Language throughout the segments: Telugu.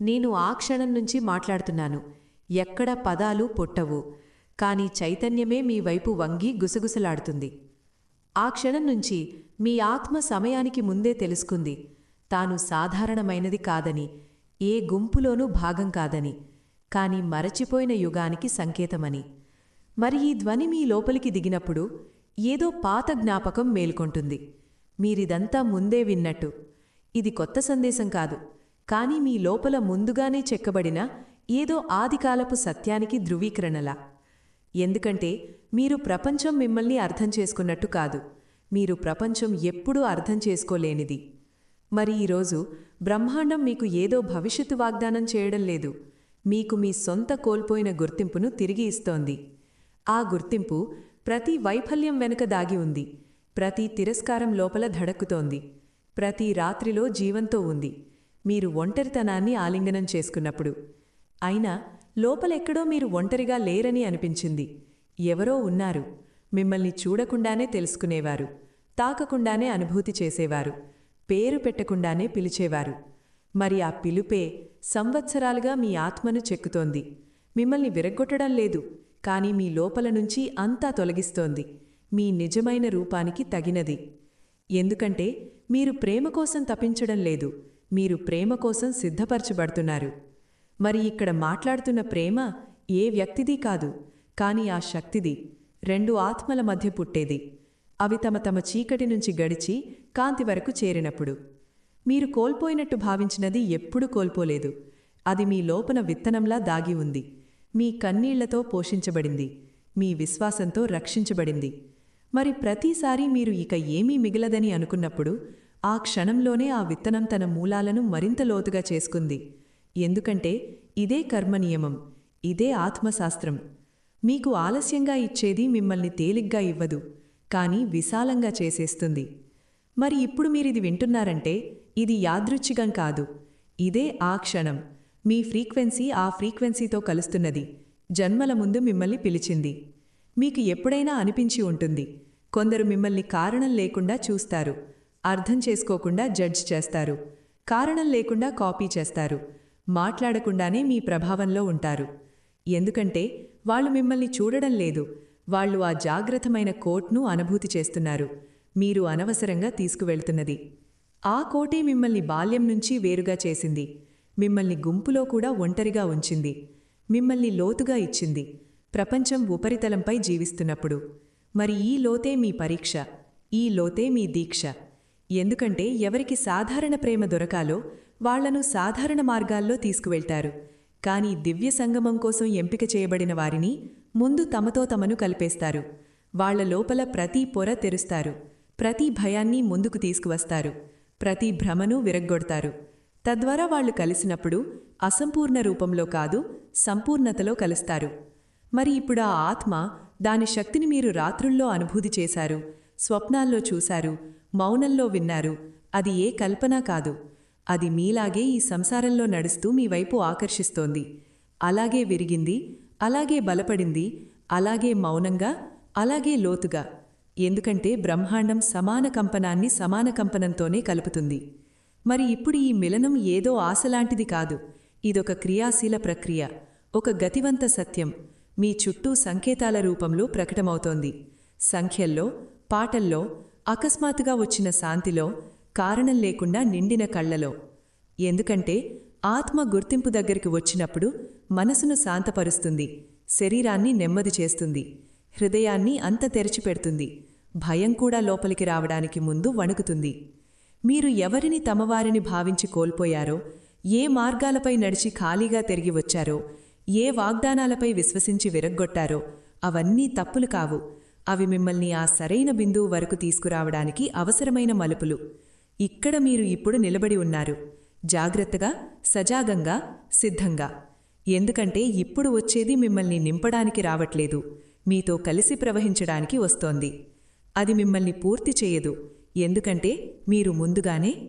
నేను ఆ క్షణం నుంచి మాట్లాడుతున్నాను. ఎక్కడ పదాలు పొట్టవు. కాని చైతన్యమే మీ వైపు వంగి గుసగుసలాడుతుంది. ఆ క్షణం నుంచి మీ ఆత్మ సమయానికి ముందే తెలుసుకుంది. తాను సాధారణమైనది కాదని ఏ గుంపులోనూ భాగం కాదని కాని మరచిపోయిన యుగానికి సంకేతమని. మరి ఈ ధ్వని మీ లోపలికి దిగినప్పుడు ఏదో పాత జ్ఞాపకం మేల్కొంటుంది. మీరిదంతా ముందే విన్నట్టు. ఇది కొత్త సందేశం కాదు. కానీ మీ లోపల ముందుగానే చెక్కబడిన ఏదో ఆదికాలపు సత్యానికి ధృవీకరణలా. ఎందుకంటే మీరు ప్రపంచం మిమ్మల్ని అర్థం చేసుకున్నట్టు కాదు. మీరు ప్రపంచం ఎప్పుడూ అర్థం చేసుకోలేనిది. మరి ఈరోజు బ్రహ్మాండం మీకు ఏదో భవిష్యత్తు వాగ్దానం చేయడం లేదు. మీకు మీ సొంత కోల్పోయిన గుర్తింపును తిరిగి ఇస్తోంది. ఆ గుర్తింపు ప్రతి వైఫల్యం వెనుక దాగి ఉంది. ప్రతి తిరస్కారం లోపల ధడక్కుతోంది. ప్రతి రాత్రిలో జీవంతో ఉంది. మీరు ఒంటరితనాన్ని ఆలింగనం చేసుకున్నప్పుడు. అయినా లోపలెక్కడో మీరు ఒంటరిగా లేరని అనిపించింది. ఎవరో ఉన్నారు. మిమ్మల్ని చూడకుండానే తెలుసుకునేవారు. తాకకుండానే అనుభూతి చేసేవారు. పేరు పెట్టకుండానే పిలిచేవారు. మరి ఆ పిలుపే సంవత్సరాలుగా మీ ఆత్మను చెక్కుతోంది. మిమ్మల్ని విరగ్గొట్టడం లేదు. కానీ మీ లోపల నుంచి అంతా తొలగిస్తోంది. మీ నిజమైన రూపానికి తగినది. ఎందుకంటే మీరు ప్రేమ కోసం తపించడం లేదు. మీరు ప్రేమ కోసం సిద్ధపరచబడుతున్నారు. మరి ఇక్కడ మాట్లాడుతున్న ప్రేమ ఏ వ్యక్తిది కాదు కాని ఆ శక్తిది రెండు ఆత్మల మధ్య పుట్టేది. అవి తమ తమ చీకటి నుంచి గడిచి కాంతి వరకు చేరినప్పుడు. మీరు కోల్పోయినట్టు భావించినది ఎప్పుడూ కోల్పోలేదు. అది మీ లోపన విత్తనంలా దాగి ఉంది. మీ కన్నీళ్ళతో పోషించబడింది. మీ విశ్వాసంతో రక్షించబడింది. మరి ప్రతిసారి మీరు ఇక ఏమీ మిగలదని అనుకున్నప్పుడు ఆ క్షణంలోనే ఆ విత్తనం తన మూలాలను మరింత లోతుగా చేసుకుంది. ఎందుకంటే ఇదే కర్మనియమం ఇదే ఆత్మశాస్త్రం. మీకు ఆలస్యంగా ఇచ్చేది మిమ్మల్ని తేలిగ్గా ఇవ్వదు కానీ విశాలంగా చేసేస్తుంది. మరి ఇప్పుడు మీరిది వింటున్నారంటే ఇది యాదృచ్ఛికం కాదు. ఇదే ఆ క్షణం. మీ ఫ్రీక్వెన్సీ ఆ ఫ్రీక్వెన్సీతో కలుస్తున్నది. జన్మల ముందు మిమ్మల్ని పిలిచింది. మీకు ఎప్పుడైనా అనిపించి ఉంటుంది. కొందరు మిమ్మల్ని కారణం లేకుండా చూస్తారు. అర్థం చేసుకోకుండా జడ్జ్ చేస్తారు. కారణం లేకుండా కాపీ చేస్తారు. మాట్లాడకుండానే మీ ప్రభావంలో ఉంటారు. ఎందుకంటే వాళ్ళు మిమ్మల్ని చూడడం లేదు. వాళ్ళు ఆ జాగ్రత్తమైన కోట్ను అనుభూతి చేస్తున్నారు. మీరు అనవసరంగా తీసుకువెళ్తున్నది. ఆ కోటే మిమ్మల్ని బాల్యం నుంచి వేరుగా చేసింది. మిమ్మల్ని గుంపులో కూడా ఒంటరిగా ఉంచింది. మిమ్మల్ని లోతుగా ఇచ్చింది. ప్రపంచం ఉపరితలంపై జీవిస్తున్నప్పుడు. మరి ఈ లోతే మీ పరీక్ష. ఈ లోతే మీ దీక్ష. ఎందుకంటే ఎవరికి సాధారణ ప్రేమ దొరకాలో వాళ్ళను సాధారణ మార్గాల్లో తీసుకువెళ్తారు. కాని దివ్య సంగమం కోసం ఎంపిక చేయబడిన వారిని ముందు తమతో తమను కలిపేస్తారు. వాళ్ళ లోపల ప్రతి పొర తెరుస్తారు. ప్రతి భయాన్ని ముందుకు తీసుకువస్తారు. ప్రతి భ్రమను విరగ్గొడతారు. తద్వారా వాళ్ళు కలిసినప్పుడు అసంపూర్ణ రూపంలో కాదు సంపూర్ణతలో కలుస్తారు. మరి ఇప్పుడు ఆ ఆత్మ దాని శక్తిని మీరు రాత్రుల్లో అనుభూతి చేశారు. స్వప్నాల్లో చూశారు మౌనంలో విన్నారు. అది ఏ కల్పన కాదు. అది మీలాగే ఈ సంసారంలో నడుస్తూ మీ వైపు ఆకర్షిస్తోంది. అలాగే విరిగింది అలాగే బలపడింది అలాగే మౌనంగా అలాగే లోతుగా. ఎందుకంటే బ్రహ్మాండం సమాన కంపనాన్ని సమాన కంపనంతోనే కలుపుతుంది. మరి ఇప్పుడు ఈ మిలనం ఏదో ఆశలాంటిది కాదు. ఇదొక క్రియాశీల ప్రక్రియ ఒక గతివంత సత్యం. మీ చుట్టూ సంకేతాల రూపంలో ప్రకటమవుతోంది. సంఖ్యల్లో పాటల్లో అకస్మాత్తుగా వచ్చిన శాంతిలో కారణం లేకుండా నిండిన కళ్ళలో ఎందుకంటే ఆత్మ గుర్తింపు దగ్గరికి వచ్చినప్పుడు మనసును శాంతపరుస్తుంది శరీరాన్ని నెమ్మది చేస్తుంది హృదయాన్ని అంత తెరిచిపెడుతుంది భయం కూడా లోపలికి రావడానికి ముందు వణుకుతుంది. మీరు ఎవరిని తమవారిని భావించి కోల్పోయారో ఏ మార్గాలపై నడిచి ఖాళీగా తిరిగి వచ్చారో ఏ వాగ్దానాలపై విశ్వసించి విరగ్గొట్టారో అవన్నీ తప్పులు కావు. అవి మిమ్మల్ని ఆ సరైన బిందువు వరకు తీసుకురావడానికి అవసరమైన మలుపులు. ఇక్కడ మీరు ఇప్పుడు నిలబడి ఉన్నారు. జాగ్రత్తగా సజాగంగా సిద్ధంగా. ఎందుకంటే ఇప్పుడు వచ్చేది మిమ్మల్ని నింపడానికి రావట్లేదు. మీతో కలిసి ప్రవహించడానికి వస్తోంది. అది మిమ్మల్ని పూర్తి చేయదు. ఎందుకంటే మీరు ముందుగానే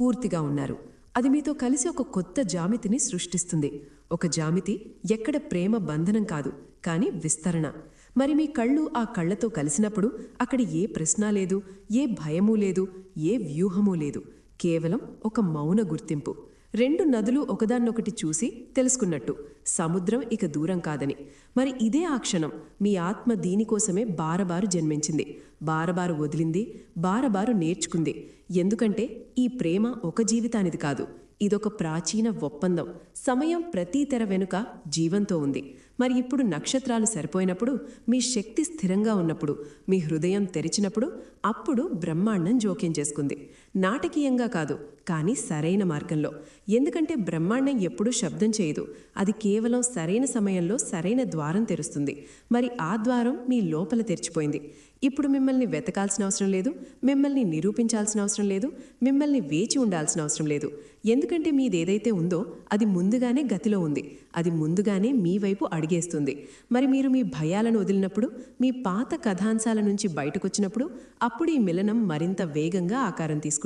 పూర్తిగా ఉన్నారు. అది మీతో కలిసి ఒక కొత్త జామితిని సృష్టిస్తుంది. ఒక జామితి ఎక్కడ ప్రేమ బంధనం కాదు కానీ విస్తరణ. మరి మీ కళ్ళు ఆ కళ్ళతో కలిసినప్పుడు అక్కడ ఏ ప్రశ్న లేదు ఏ భయమూ లేదు ఏ వ్యూహమూ లేదు. కేవలం ఒక మౌన గుర్తింపు. రెండు నదులు ఒకదాన్నొకటి చూసి తెలుసుకున్నట్టు. సముద్రం ఇక దూరం కాదని. మరి ఇదే ఆ క్షణం మీ ఆత్మ దీనికోసమే బారబారు జన్మించింది. బారబారు వదిలింది బారబారు నేర్చుకుంది. ఎందుకంటే ఈ ప్రేమ ఒక జీవితానిది కాదు. ఇదొక ప్రాచీన ఒప్పందం. సమయం ప్రతి తెర వెనుక జీవంతో ఉంది. మరి ఇప్పుడు నక్షత్రాలు సరిపోయినప్పుడు మీ శక్తి స్థిరంగా ఉన్నప్పుడు మీ హృదయం తెరిచినప్పుడు అప్పుడు బ్రహ్మాండం జోక్యం చేసుకుంది. నాటకీయంగా కాదు కానీ సరైన మార్గంలో. ఎందుకంటే బ్రహ్మాండం ఎప్పుడూ శబ్దం చేయదు. అది కేవలం సరైన సమయంలో సరైన ద్వారం తెరుస్తుంది. మరి ఆ ద్వారం మీ లోపల తెరిచిపోయింది. ఇప్పుడు మిమ్మల్ని వెతకాల్సిన అవసరం లేదు మిమ్మల్ని నిరూపించాల్సిన అవసరం లేదు మిమ్మల్ని వేచి ఉండాల్సిన అవసరం లేదు. ఎందుకంటే మీదేదైతే ఉందో అది ముందుగానే గతిలో ఉంది. అది ముందుగానే మీ వైపు అడిగేస్తుంది. మరి మీరు మీ భయాలను వదిలినప్పుడు మీ పాత కథాంశాల నుంచి బయటకొచ్చినప్పుడు అప్పుడు ఈ మిలనం మరింత వేగంగా ఆకారం తీసుకుంటుంది.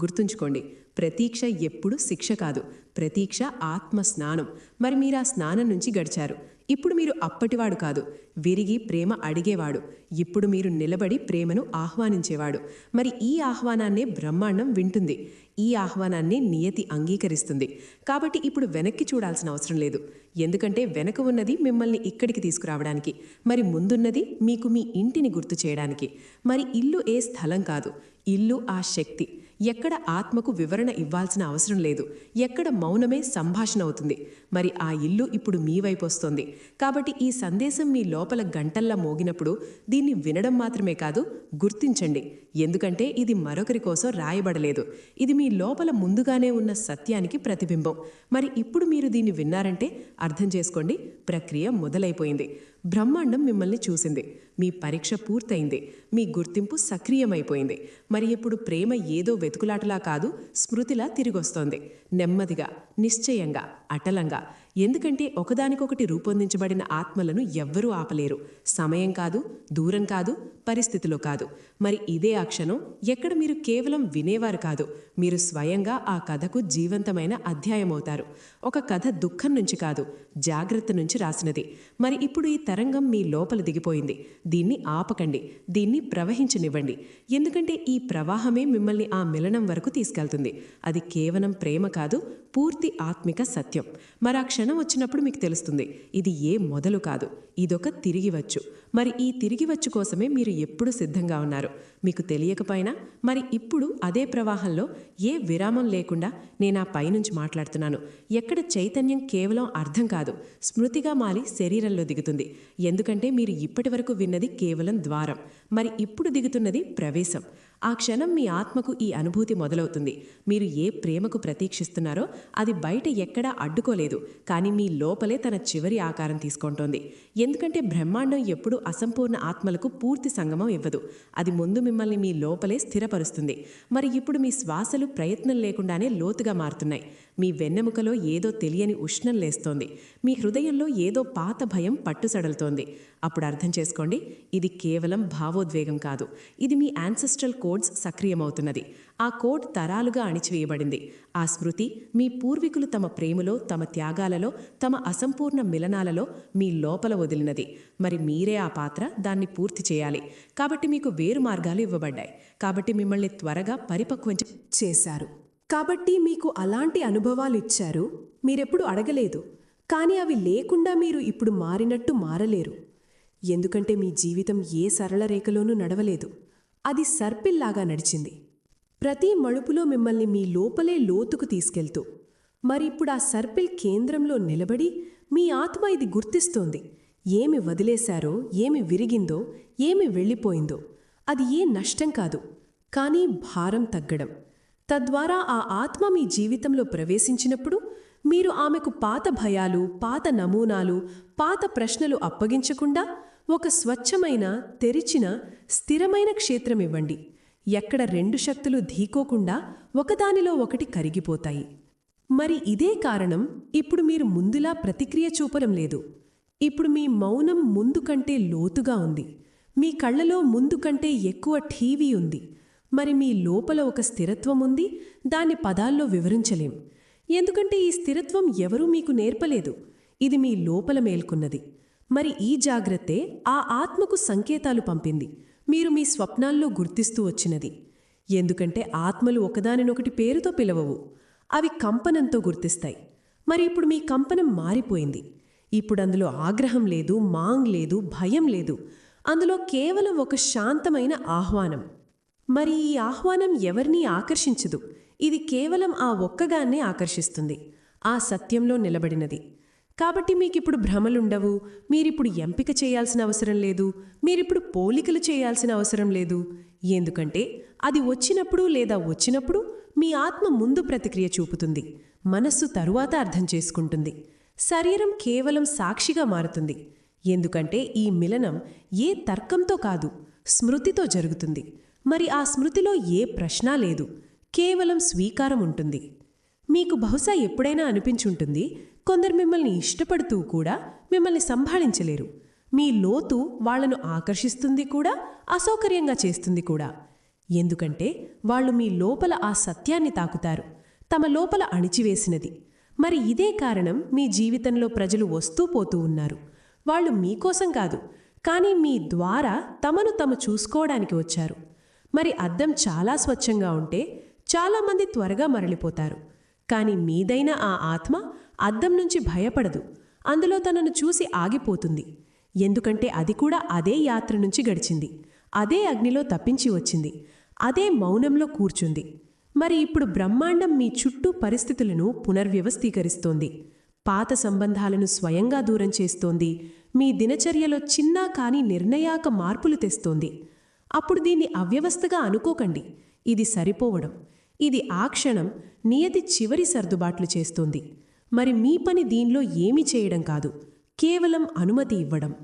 గుర్తుంచుకోండి ప్రతీక్ష ఎప్పుడు శిక్ష కాదు. ప్రతీక్ష ఆత్మ స్నానం మరి మీరు ఆ స్నానం నుంచి గడిచారు. ఇప్పుడు మీరు అప్పటివాడు కాదు. విరిగి ప్రేమ అడిగేవాడు. ఇప్పుడు మీరు నిలబడి ప్రేమను ఆహ్వానించేవాడు. మరి ఈ ఆహ్వానాన్నే బ్రహ్మాండం వింటుంది. ఈ ఆహ్వానాన్ని నియతి అంగీకరిస్తుంది. కాబట్టి ఇప్పుడు వెనక్కి చూడాల్సిన అవసరం లేదు. ఎందుకంటే వెనక ఉన్నది మిమ్మల్ని ఇక్కడికి తీసుకురావడానికి. మరి ముందున్నది మీకు మీ ఇంటిని గుర్తు చేయడానికి. మరి ఇల్లు ఏ స్థలం కాదు. ఇల్లు ఆ శక్తి. ఎక్కడ ఆత్మకు వివరణ ఇవ్వాల్సిన అవసరం లేదు. ఎక్కడ మౌనమే సంభాషణ అవుతుంది. మరి ఆ ఇల్లు ఇప్పుడు మీ వైపు వస్తోంది. కాబట్టి ఈ సందేశం మీ లోపల గంటల్లా మోగినప్పుడు దీన్ని వినడం మాత్రమే కాదు గుర్తించండి. ఎందుకంటే ఇది మరొకరి కోసం రాయబడలేదు. ఇది మీ లోపల ముందుగానే ఉన్న సత్యానికి ప్రతిబింబం. మరి ఇప్పుడు మీరు దీన్ని విన్నారంటే అర్థం చేసుకోండి ప్రక్రియ మొదలైపోయింది. బ్రహ్మాండం మిమ్మల్ని చూసింది. మీ పరీక్ష పూర్తయింది. మీ గుర్తింపు సక్రియమైపోయింది. మరి ఇప్పుడు ప్రేమ ఏదో వెతుకులాటలా కాదు స్మృతిలా తిరిగొస్తోంది. నెమ్మదిగా నిశ్చయంగా అటలంగా ఎందుకంటే ఒకదానికొకటి రూపొందించబడిన ఆత్మలను ఎవ్వరూ ఆపలేరు. సమయం కాదు దూరం కాదు పరిస్థితిలో కాదు. మరి ఇదే ఆ క్షణం ఎక్కడ మీరు కేవలం వినేవారు కాదు. మీరు స్వయంగా ఆ కథకు జీవంతమైన అధ్యాయమవుతారు. ఒక కథ దుఃఖం నుంచి కాదు జాగ్రత్త నుంచి రాసినది. మరి ఇప్పుడు ఈ తరంగం మీ లోపల దిగిపోయింది. దీన్ని ఆపకండి దీన్ని ప్రవహించనివ్వండి. ఎందుకంటే ఈ ప్రవాహమే మిమ్మల్ని ఆ మిలనం వరకు తీసుకెళ్తుంది. అది కేవలం ప్రేమ కాదు పూర్తి ఆత్మిక సత్యం. మరి ఆ క్షణం వచ్చినప్పుడు మీకు తెలుస్తుంది. ఇది ఏ మొదలు కాదు. ఇదొక తిరిగి వచ్చు. మరి ఈ తిరిగి వచ్చు కోసమే మీరు ఎప్పుడు సిద్ధంగా ఉన్నారు? మీకు తెలియకపోయినా మరి ఇప్పుడు అదే ప్రవాహంలో ఏ విరామం లేకుండా నేను ఆ పైనుంచి మాట్లాడుతున్నాను. ఎక్కడ చైతన్యం కేవలం అర్థం కాదు. స్మృతిగా మారి శరీరంలో దిగుతుంది. ఎందుకంటే మీరు ఇప్పటి వరకు విన్నది కేవలం ద్వారం. మరి ఇప్పుడు దిగుతున్నది ప్రవేశం. ఆ క్షణం మీ ఆత్మకు ఈ అనుభూతి మొదలవుతుంది. మీరు ఏ ప్రేమకు ప్రతీక్షిస్తున్నారో అది బయట ఎక్కడా అడ్డుకోలేదు. కానీ మీ లోపలే తన చివరి ఆకారం తీసుకుంటోంది. ఎందుకంటే బ్రహ్మాండం ఎప్పుడూ అసంపూర్ణ ఆత్మలకు పూర్తి సంగమం ఇవ్వదు. అది ముందు మిమ్మల్ని మీ లోపలే స్థిరపరుస్తుంది. మరి ఇప్పుడు మీ శ్వాసలు ప్రయత్నం లేకుండానే లోతుగా మారుతున్నాయి. మీ వెన్నెముకలో ఏదో తెలియని ఉష్ణం లేస్తోంది. మీ హృదయంలో ఏదో పాత భయం పట్టుసడలుతోంది. అప్పుడు అర్థం చేసుకోండి ఇది కేవలం భావోద్వేగం కాదు. ఇది మీ యాన్సెస్ట్రల్ కోడ్స్ సక్రియమవుతున్నది. ఆ కోడ్ తరాలుగా అణిచివేయబడింది. ఆ స్మృతి మీ పూర్వీకులు తమ ప్రేమలో తమ త్యాగాలలో తమ అసంపూర్ణ మిలనాలలో మీ లోపల వదిలినది. మరి మీరే ఆ పాత్ర దాన్ని పూర్తి చేయాలి. కాబట్టి మీకు వేరు మార్గాలు ఇవ్వబడ్డాయి. కాబట్టి మిమ్మల్ని త్వరగా పరిపక్వం చేశారు. కాబట్టి మీకు అలాంటి అనుభవాలు ఇచ్చారు? మీరెప్పుడు అడగలేదు. కానీ అవి లేకుండా మీరు ఇప్పుడు మారినట్టు మారలేరు. ఎందుకంటే మీ జీవితం ఏ సరళ రేఖలోనూ నడవలేదు. అది సర్పిల్లాగా నడిచింది. ప్రతి మలుపులో మిమ్మల్ని మీ లోపలే లోతుకు తీసుకెళ్తూ మరి ఇప్పుడు ఆ సర్పిల్ కేంద్రంలో నిలబడి మీ ఆత్మ ఇది గుర్తిస్తోంది. ఏమి వదిలేశారో ఏమి విరిగిందో ఏమి వెళ్ళిపోయిందో అది ఏ నష్టం కాదు కానీ భారం తగ్గడం. తద్వారా ఆ ఆత్మ మీ జీవితంలో ప్రవేశించినప్పుడు మీరు ఆమెకు పాత భయాలు పాత నమూనాలు పాత ప్రశ్నలు అప్పగించకుండా ఒక స్వచ్ఛమైన తెరిచిన స్థిరమైన క్షేత్రం ఇవ్వండి. ఎక్కడ రెండు శక్తులు ధీకోకుండా ఒకదానిలో ఒకటి కరిగిపోతాయి. మరి ఇదే కారణం ఇప్పుడు మీరు ముందులా ప్రతిక్రియ చూపడం లేదు. ఇప్పుడు మీ మౌనం ముందు కంటే లోతుగా ఉంది. మీ కళ్ళలో ముందు కంటే ఎక్కువ ఠీవీ ఉంది. మరి మీ లోపల ఒక స్థిరత్వం ఉంది. దాన్ని పదాల్లో వివరించలేం. ఎందుకంటే ఈ స్థిరత్వం ఎవరూ మీకు నేర్పలేదు. ఇది మీ లోపల మేల్కొన్నది. మరి ఈ జాగ్రత్తే ఆ ఆత్మకు సంకేతాలు పంపింది. మీరు మీ స్వప్నాల్లో గుర్తిస్తూ వచ్చినది. ఎందుకంటే ఆత్మలు ఒకదానినొకటి పేరుతో పిలవవు. అవి కంపనంతో గుర్తిస్తాయి. మరి ఇప్పుడు మీ కంపనం మారిపోయింది. ఇప్పుడు అందులో ఆగ్రహం లేదు మాంగ్ లేదు భయం లేదు. అందులో కేవలం ఒక శాంతమైన ఆహ్వానం. మరి ఈ ఆహ్వానం ఎవరినీ ఆకర్షించదు? ఇది కేవలం ఆ ఒక్కగాన్నే ఆకర్షిస్తుంది. ఆ సత్యంలో నిలబడినది. కాబట్టి మీకిప్పుడు భ్రమలుండవు. మీరిప్పుడు ఎంపిక చేయాల్సిన అవసరం లేదు. మీరిప్పుడు పోలికలు చేయాల్సిన అవసరం లేదు. ఎందుకంటే అది వచ్చినప్పుడు లేదా వచ్చినప్పుడు మీ ఆత్మ ముందు ప్రతిక్రియ చూపుతుంది. మనస్సు తరువాత అర్థం చేసుకుంటుంది. శరీరం కేవలం సాక్షిగా మారుతుంది. ఎందుకంటే ఈ మిలనం ఏ తర్కంతో కాదు స్మృతితో జరుగుతుంది. మరి ఆ స్మృతిలో ఏ ప్రశ్న లేదు. కేవలం స్వీకారం ఉంటుంది. మీకు బహుశా ఎప్పుడైనా అనిపించుంటుంది కొందరు మిమ్మల్ని ఇష్టపడుతూ కూడా మిమ్మల్ని సంభాళించలేరు. మీ లోతు వాళ్ళను ఆకర్షిస్తుంది కూడా అసౌకర్యంగా చేస్తుంది కూడా. ఎందుకంటే వాళ్ళు మీ లోపల ఆ సత్యాన్ని తాకుతారు తమ లోపల అణిచివేసినది. మరి ఇదే కారణం మీ జీవితంలో ప్రజలు వస్తూ పోతూ ఉన్నారు. వాళ్ళు మీకోసం కాదు కానీ మీ ద్వారా తమను తమ చూసుకోవడానికి వచ్చారు. మరి అద్దం చాలా స్వచ్ఛంగా ఉంటే చాలామంది త్వరగా మరలిపోతారు. కానీ మీదైన ఆ ఆత్మ అద్దం నుంచి భయపడదు. అందులో తనను చూసి ఆగిపోతుంది. ఎందుకంటే అది కూడా అదే యాత్ర నుంచి గడిచింది. అదే అగ్నిలో తప్పించి వచ్చింది. అదే మౌనంలో కూర్చుంది. మరి ఇప్పుడు బ్రహ్మాండం మీ చుట్టూ పరిస్థితులను పునర్వ్యవస్థీకరిస్తోంది. పాత సంబంధాలను స్వయంగా దూరం చేస్తోంది. మీ దినచర్యలో చిన్నా కాని నిర్ణయాక మార్పులు తెస్తోంది. అప్పుడు దీన్ని అవ్యవస్థగా అనుకోకండి. ఇది సరిపోవడం. ఇది ఆ క్షణం నియతి చివరి సర్దుబాట్లు చేస్తుంది. మరి మీ పని దీనిలో ఏమి చేయడం కాదు. కేవలం అనుమతి ఇవ్వడం.